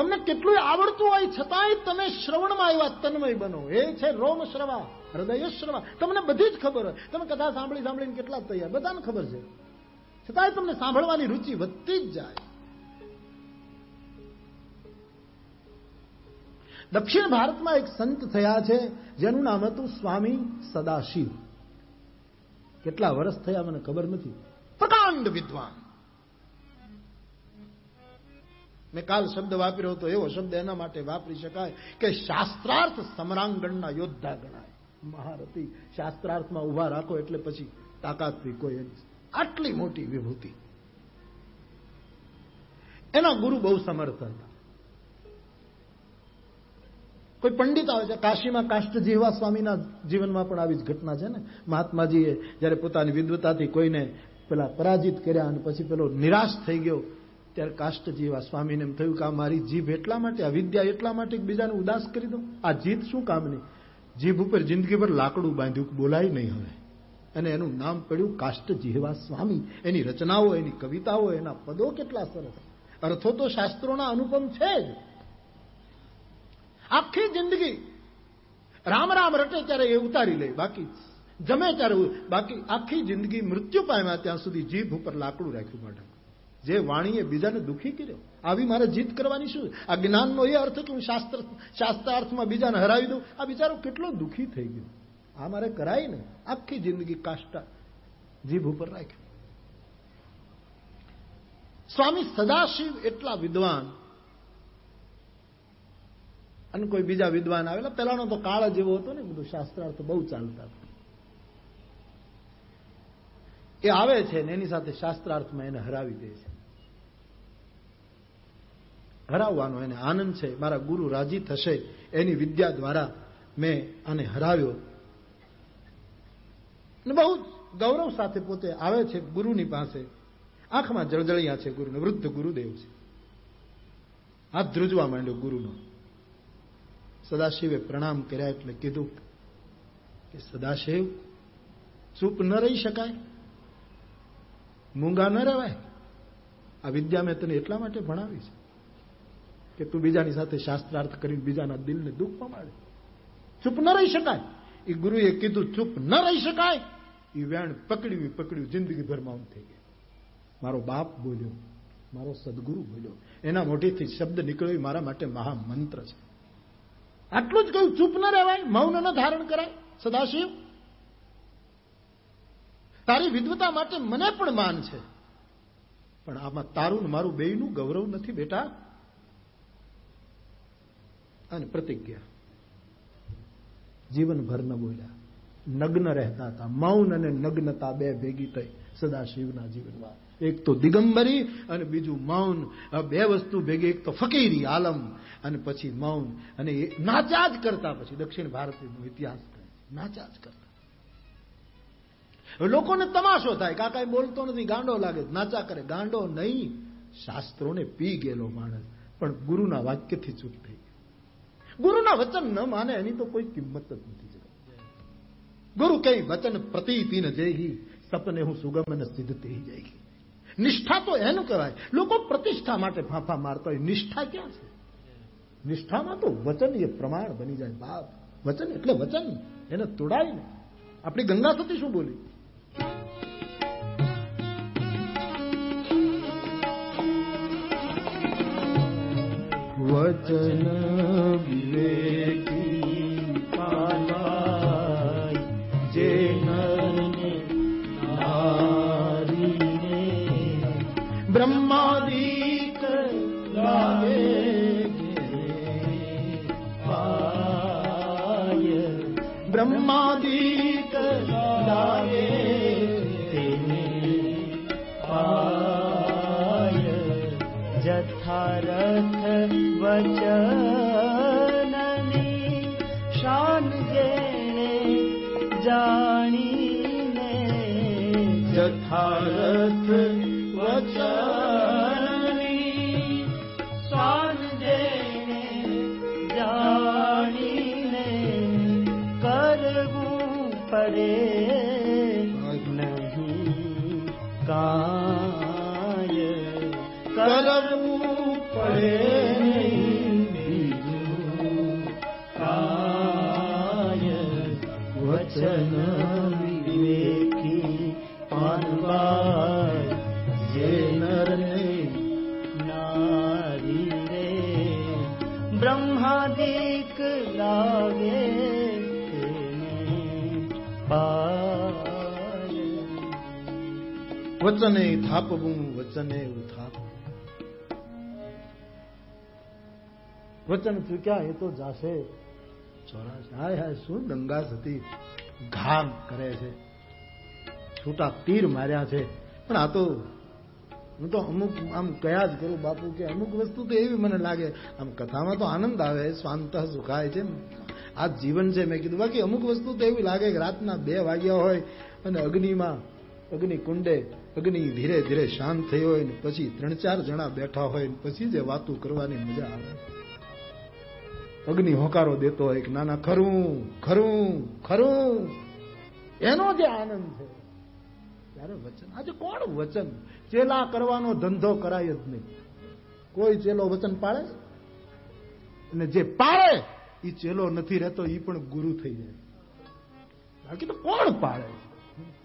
તમને કેટલું આવડતું હોય છતાંય તમે શ્રવણમાં આવ્યા, તન્મય બનો. એ છે રોમ શ્રવા, હૃદય શ્રવા. તમને બધી જ ખબર હોય. તમે કથા સાંભળી સાંભળીને કેટલા તૈયાર. બધાને ખબર છે. છતાંય તમને સાંભળવાની રુચિ વધતી જ જાય. દક્ષિણ ભારતમાં એક સંત થયા છે, જેનું નામ હતું સ્વામી સદાશિવ. કેટલા વર્ષ થયા મને ખબર નથી. પ્રકાંડ વિદ્વાન. મેં કાલ શબ્દ વાપર્યો હતો, એવો શબ્દ એના માટે વાપરી શકાય કે શાસ્ત્રાર્થ સમરાંગણના યોદ્ધા ગણાય. મહારથી શાસ્ત્રાર્થમાં ઊભા રાખો એટલે પછી તાકાત બી કોઈ આટલી મોટી વિભૂતિ. એના ગુરુ બહુ સમર્થ હતા. કોઈ પંડિત આવે છે, કાશીમાં કાષ્ટજીવા સ્વામીના જીવનમાં પણ આવી જ ઘટના છે ને? મહાત્માજીએ જ્યારે પોતાની વિદ્વતાથી કોઈને પેલા પરાજિત કર્યા અને પછી પેલો નિરાશ થઈ ગયો ત્યારે કાષ્ટ જેવા સ્વામીને એમ થયું કે આ મારી જીભ એટલા માટે, આ વિદ્યા એટલા માટે બીજાને ઉદાસ કરી દઉં? આ જીત શું કામની જીભ ઉપર જિંદગીભર લાકડું બાંધ્યું બોલાય નહીં હવે. અને એનું નામ પડ્યું કાષ્ટ જીહવા સ્વામી. એની રચનાઓ, એની કવિતાઓ, એના પદો કેટલા સરસ. અર્થો તો શાસ્ત્રોના અનુપમ છે જ. આખી જિંદગી રામ રામ રટે ત્યારે એ ઉતારી લે, બાકી જમે ત્યારે બાકી આખી જિંદગી મૃત્યુ પામ્યા ત્યાં સુધી જીભ ઉપર લાકડું રાખ્યું માટે. જે વાણીએ બીજાને દુઃખી કર્યો. આવી મારે જીત કરવાની શું? આ જ્ઞાનનો એ અર્થ કે હું શાસ્ત્ર શાસ્ત્રાર્થમાં બીજાને હરાવી દઉં. આ બિચારો કેટલો દુઃખી થઈ ગયો. આ મારે કરાય ને, આખી જિંદગી કાષ્ટા જીભ ઉપર રાખ્યું. સ્વામી સદાશિવ એટલા વિદ્વાન અને કોઈ બીજા વિદ્વાન આવેલા. પેલાનો તો કાળ જેવો હતો ને, બધું શાસ્ત્રાર્થ બહુ ચાલતા એ આવે છે ને, એની સાથે શાસ્ત્રાર્થમાં એને હરાવી દે છે. હરાવવાનો એને આનંદ છે, મારા ગુરુ રાજી થશે એની વિદ્યા દ્વારા મેં આને હરાવ્યો. બહુ ગૌરવ સાથે પોતે આવે છે ગુરુની પાસે. આંખમાં જળજળિયા છે ગુરુને, વૃદ્ધ ગુરુદેવ છે. હાથ ધ્રુજવા માંડ્યો ગુરુનો. સદાશિવે પ્રણામ કર્યા એટલે કીધું કે સદાશિવ, ચૂપ ન રહી શકાય, મૂંગા ન રહેવાય. આ વિદ્યા મેં તને એટલા માટે ભણાવી છે. કે તું બીજાની સાથે શાસ્ત્રાર્થ કરીને બીજાના દિલને દુઃખ પમાડે ચૂપ ન રહી શકાય. એ ગુરુએ કીધું, ચૂપ ન રહી શકાય. એ વેણ પકડ્યું પકડ્યું, જિંદગીભરમાં આમ થઈ ગયા. મારો બાપ બોલ્યો, મારો સદગુરુ બોલ્યો, એના મોઢેથી શબ્દ નીકળ્યો મારા માટે મહામંત્ર છે. આટલું જ કહ્યું, ચૂપ ન રહેવાય મૌન ન ધારણ કરાય, સદાશિવ. તારી વિદ્વતા માટે મને પણ માન છે. પણ આમાં તારું મારું બેયનું ગૌરવ નથી બેટા. અને પ્રતિજ્ઞા. જીવનભર ન બોલ્યા, નગ્ન રહેતા હતા. મૌન અને નગ્નતા બે ભેગી થઈ સદાશિવના જીવનમાં. એક તો દિગંબરી અને બીજું મૌન. બે વસ્તુ ભેગી, એક તો ફકીરી આલમ અને પછી મૌન. અને નાચા જ કરતા પછી દક્ષિણ ભારતનો ઇતિહાસ નાચા જ કરતા. લોકોને તમાશો થાય. કાકા બોલતો નથી, ગાંડો લાગે નાચા કરે. ગાંડો નહીં. શાસ્ત્રોને પી ગયેલો માણસ. પણ ગુરુના વાક્યથી ચૂપ થઈ ગુરુના વચન ન માને એની તો કોઈ કિંમત જ નથી ગુરુ કઈ વચન પ્રતીતિ ન સપને હું સુગમ અને સિદ્ધ થઈ જાય નિષ્ઠા તો એનું કહેવાય લોકો પ્રતિષ્ઠા માટે ફાંફા મારતા હોય. નિષ્ઠા ક્યાં છે? નિષ્ઠામાં તો વચન એ પ્રમાણ બની જાય. બાપ, વચન એટલે વચન. એને તોડાય આપણી ગંગા સતી શું બોલી? વચન ब्रह्मादिते पाय। यथारथ वचन शाने जानिने। जथारथ वचन विवेकी पानवाय नर नारी रे। ब्रह्मादिक लागे वचने थापू वचने उथाप वचन तो क्या है? तो जासे। ચોરાશ હાય હાય, શું દંગા થતી ઘામ કરે છે? છૂટા તીર માર્યા છે. પણ આ તો, હું તો અમુક આમ કયા જ કરું બાપુ કે અમુક વસ્તુ તો એવી મને લાગે, આમ કથામાં તો આનંદ આવે સ્વાંત સુખાય છે. આ જીવન છે મેં કીધું. બાકી અમુક વસ્તુ તો એવી લાગે કે રાતના બે વાગ્યા હોય અને અગ્નિમાં અગ્નિ કુંડે, અગ્નિ ધીરે ધીરે શાંત થઈ હોય ને પછી ત્રણ ચાર જણા બેઠા હોય ને પછી જે વાતું કરવાની મજા આવે. અગ્નિ હોકારો દેતો હોય કે નાના ખરું ખરું ખરું. એનો જે આનંદ છે. ત્યારે વચન, આજે કોણ વચન? ચેલા કરવાનો ધંધો કરાય જ નહીં. કોઈ ચેલો વચન પાળે? અને જે પાળે એ ચેલો નથી રહેતો એ પણ ગુરુ થઈ જાય. બાકી તો કોણ પાળે?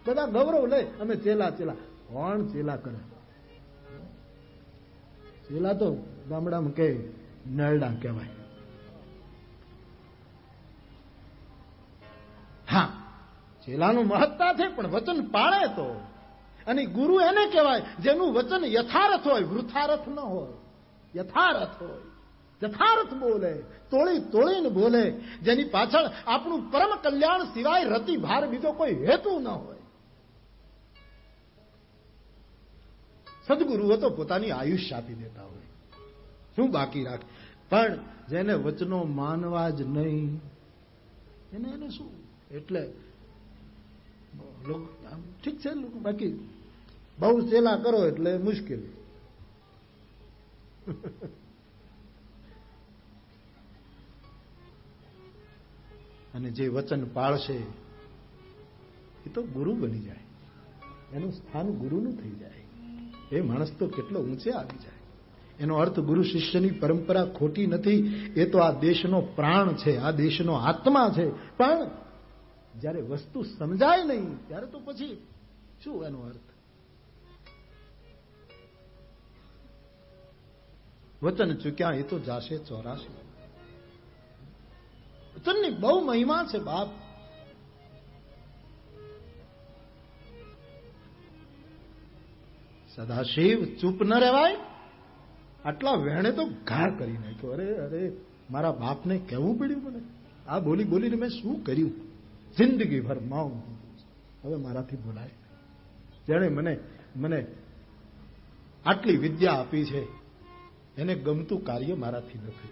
બધા ગૌરવ લે, અમે ચેલા ચેલા. કોણ ચેલા કરે? ચેલા તો ગામડામાં કે નરડા કહેવાય. ચેલાનું મહત્તા છે, પણ વચન પાળે તો. અને ગુરુ એને કહેવાય, જેનું વચન યથાર્થ હોય, વૃથારથ ન હોય. યથાર્થ હોય. યથાર્થ બોલે, તોળી તોળીને બોલે. જેની પાછળ આપણું પરમ કલ્યાણ સિવાય રતિ ભાર બીજો કોઈ હેતુ ન હોય. સદગુરુઓ તો પોતાની આયુષ્ય આપી દેતા હોય. શું બાકી રાખે? પણ જેને વચનો માનવા જ નહીં, એને એને શું? એટલે ઠીક છે બાકી બહુ સેલા કરો એટલે મુશ્કેલ અને જે વચન પાળશે, એ તો ગુરુ બની જાય. એનું સ્થાન ગુરુનું થઈ જાય. એ માણસ તો કેટલો ઊંચે આવી જાય. એનો અર્થ ગુરુ શિષ્યની પરંપરા ખોટી નથી, એ તો આ દેશનો પ્રાણ છે, આ દેશનો આત્મા છે. પણ જ્યારે વસ્તુ સમજાય નહીં, ત્યારે તો પછી શું એનો અર્થ? વચન ચૂક્યા એ તો જાશે ચોરાશે. વચનની બહુ મહિમા છે બાપ. સદાશિવ ચૂપ ન રહેવાય. આટલા વેણે તો ઘા કરી નાખ્યો. અરે અરે, મારા બાપને કહેવું પડ્યું મને. આ બોલી બોલીને મેં શું કર્યું? જિંદગીભર મૌન હવે મારાથી બોલાય જેણે મને મને આટલી વિદ્યા આપી છે, એને ગમતું કાર્ય મારાથી નથી.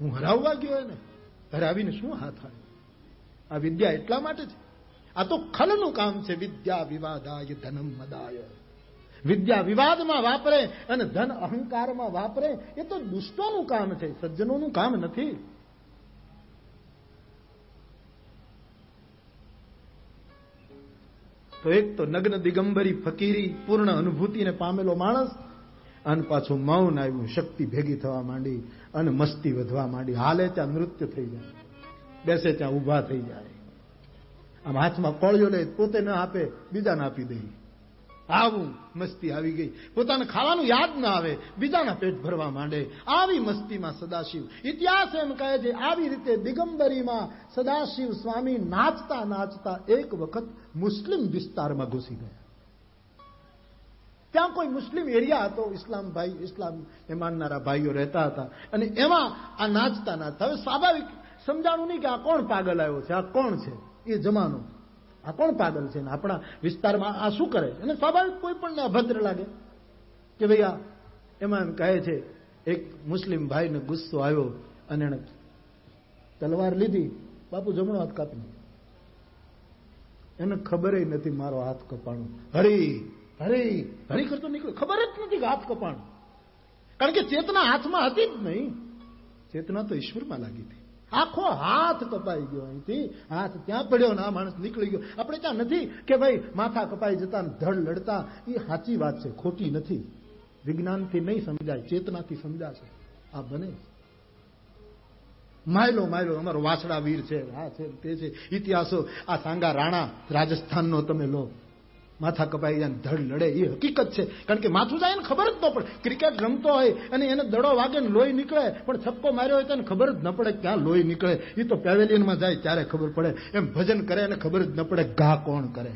હું હરાવવા ગયો એને, હરાવીને શું હાથ આવે? આ વિદ્યા એટલા માટે છે? આ તો ખલનું કામ છે, વિદ્યા વિવાદાય ધનમ મદાય. વિદ્યા વિવાદમાં વાપરે અને ધન અહંકારમાં વાપરે, એ તો દુષ્ટોનું કામ છે, સજ્જનોનું કામ નથી. તો એક તો નગ્ન દિગંબરી ફકીરી, પૂર્ણ અનુભૂતિને પામેલો માણસ, અને પાછું મૌન આવ્યું, શક્તિ ભેગી થવા માંડી અને મસ્તી વધવા માંડી. હાલે ત્યાં નૃત્ય થઈ જાય, બેસે ત્યાં ઊભા થઈ જાય. આમ હાથમાં કોળિયો લે પોતે ન આપે, બીજાને આપી દે. આવું મસ્તી આવી ગઈ. પોતાને ખાવાનું યાદ ના આવે, બીજાના પેટ ભરવા માંડે. આવી મસ્તીમાં સદાશિવ. ઇતિહાસ એમ કહે છે, આવી રીતે દિગંબરીમાં સદાશિવ સ્વામી નાચતા નાચતા એક વખત મુસ્લિમ વિસ્તારમાં ઘૂસી ગયા. ત્યાં કોઈ મુસ્લિમ એરિયા હતો, ઇસ્લામ ભાઈ, ઇસ્લામ એ માનનારા ભાઈઓ રહેતા હતા. અને એમાં આ નાચતા નાચતા, હવે સ્વાભાવિક સમજાણું નહીં કે આ કોણ પાગલ આવ્યો છે, આ કોણ છે? એ જમાનો. આ કોણ પાગલ છે આપણા વિસ્તારમાં આ શું કરે અને સ્વાભાવિક કોઈ પણ અભદ્ર લાગે કે ભાઈ આ એમાં એમ કહે છે, એક મુસ્લિમ ભાઈને ગુસ્સો આવ્યો અને એણે તલવાર લીધી. બાપુ જમણો હાથ કાપી એને ખબર નથી મારો હાથ કપાણો. હરી હરી હરી કરતો નીકળ્યો. ખબર જ નથી હાથ કપાણો. કારણ કે ચેતના હાથમાં હતી જ નહીં. ચેતના તો ઈશ્વરમાં લાગી હતી. આખો હાથ કપાઈ ગયો અહીંથી. હાથ ત્યાં પડ્યો ને આ માણસ નીકળી ગયો. આપણે ત્યાં નથી કે ભાઈ માથા કપાઈ જતા ધડ લડતા. એ સાચી વાત છે, ખોટી નથી. વિજ્ઞાનથી નહીં સમજાય, ચેતનાથી સમજાશે. આ બને. માયલો માયલો, અમારો વાસડા વીર છે, હા છે, તે છે. ઇતિહાસો, આ સાંગા રાણા રાજસ્થાનનો તમે લો. માથા કપાઈ જાય ધડ લડે, એ હકીકત છે. કારણ કે માથું જાય ને ખબર જ ન પડે. ક્રિકેટ રમતો હોય અને એને દડો વાગે ને લોહી નીકળે, પણ છપ્પો માર્યો હોય તો એને ખબર જ ન પડે ક્યાં લોહી નીકળે. એ તો પેવેલિયનમાં જાય ત્યારે ખબર પડે. એમ ભજન કરે અને ખબર જ ન પડે ઘા કોણ કરે.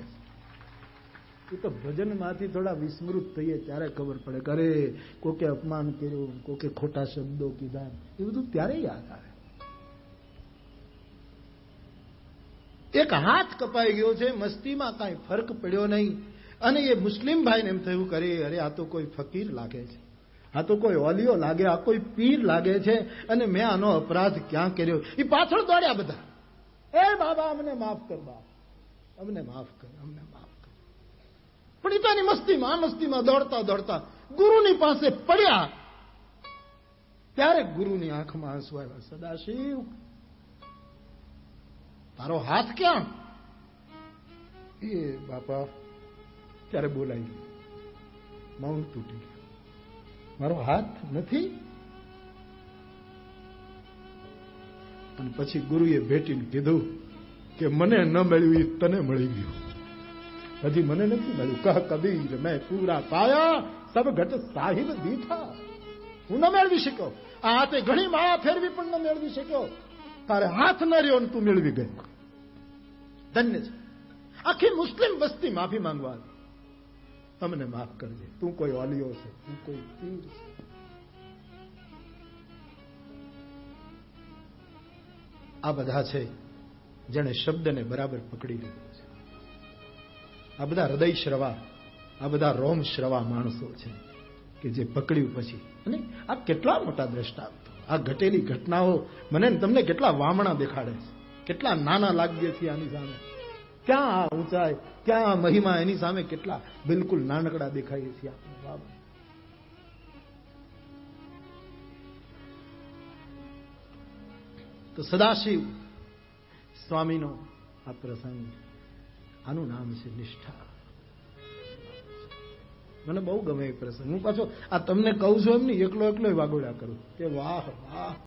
એ તો ભજનમાંથી થોડા વિસ્મૃત થઈએ ત્યારે ખબર પડે કે કોકે અપમાન કર્યું, કોકે ખોટા શબ્દો કીધા. એ બધું ત્યારે યાદ આવે. એક હાથ કપાઈ ગયો છે, મસ્તીમાં કાંઈ ફરક પડ્યો નહીં. અને એ મુસ્લિમ ભાઈને એમ થયું કરે અરે, આ તો કોઈ ફકીર લાગે છે. આ તો કોઈ ઓલિયો લાગે, આ કોઈ પીર લાગે છે. અને મેં આનો અપરાધ ક્યાં કર્યો? એ પાછળ દોડ્યા બધા. એ બાબા, અમને માફ કર બા અમને માફ કર, અમને માફ કર. પણ એ તો એની મસ્તીમાં, આ મસ્તીમાં દોડતા દોડતા ગુરુની પાસે પડ્યા. ત્યારે ગુરુની આંખમાં આંસુ આવ્યા, સદાશિવ તારો હાથ ક્યાં? એ બાપા, ત્યારે બોલાઈ મૌન તૂટી મારો હાથ નથી? અને પછી ગુરુએ ભેટીને કીધું કે મને ન મળ્યું, એ તને મળી ગયું. હજી મને નથી મળ્યું. કહ કબીર, મેં પૂરા પાયા સબ ઘટ સાહિબ દીઠા. હું ન મેળવી શક્યો. આ હાથે ઘણી માળા ફેરવી પણ ન મેળવી શક્યો. તારે હાથ ન રહ્યો ને તું મેળવી ગયો ધન્ય છે. આખી મુસ્લિમ વસ્તી માફી માંગવા. અમને માફ કરજે. તું કોઈ ઓલિયો છે. તું કોઈ પીર છે. આ બધા છે જેણે શબ્દને બરાબર પકડી લીધો છે. આ બધા હૃદય શ્રવા, આ બધા રોમ શ્રવા માણસો છે કે જે પકડ્યું પછી. અને આ કેટલા મોટા દ્રષ્ટાંતો. આ ઘટેલી ઘટનાઓ મને તમને કેટલા વામણા દેખાડે છે. કેટલા નાના લાગ્યથી આની સામે. ક્યાં ઊંચાઈ, ક્યાં મહિમા, એની સામે કેટલા બિલકુલ નાનકડા દેખાય છે આપણે. બાબા તો સદાશિવ સ્વામીનો આ પ્રસંગ, આનું નામ છે નિષ્ઠા. મને બહુ ગમે એ પ્રસંગ. હું પાછો આ તમને કહું છું એમ નહીં એકલો એકલો વાગોડ્યા કરું. કે વાહ વાહ.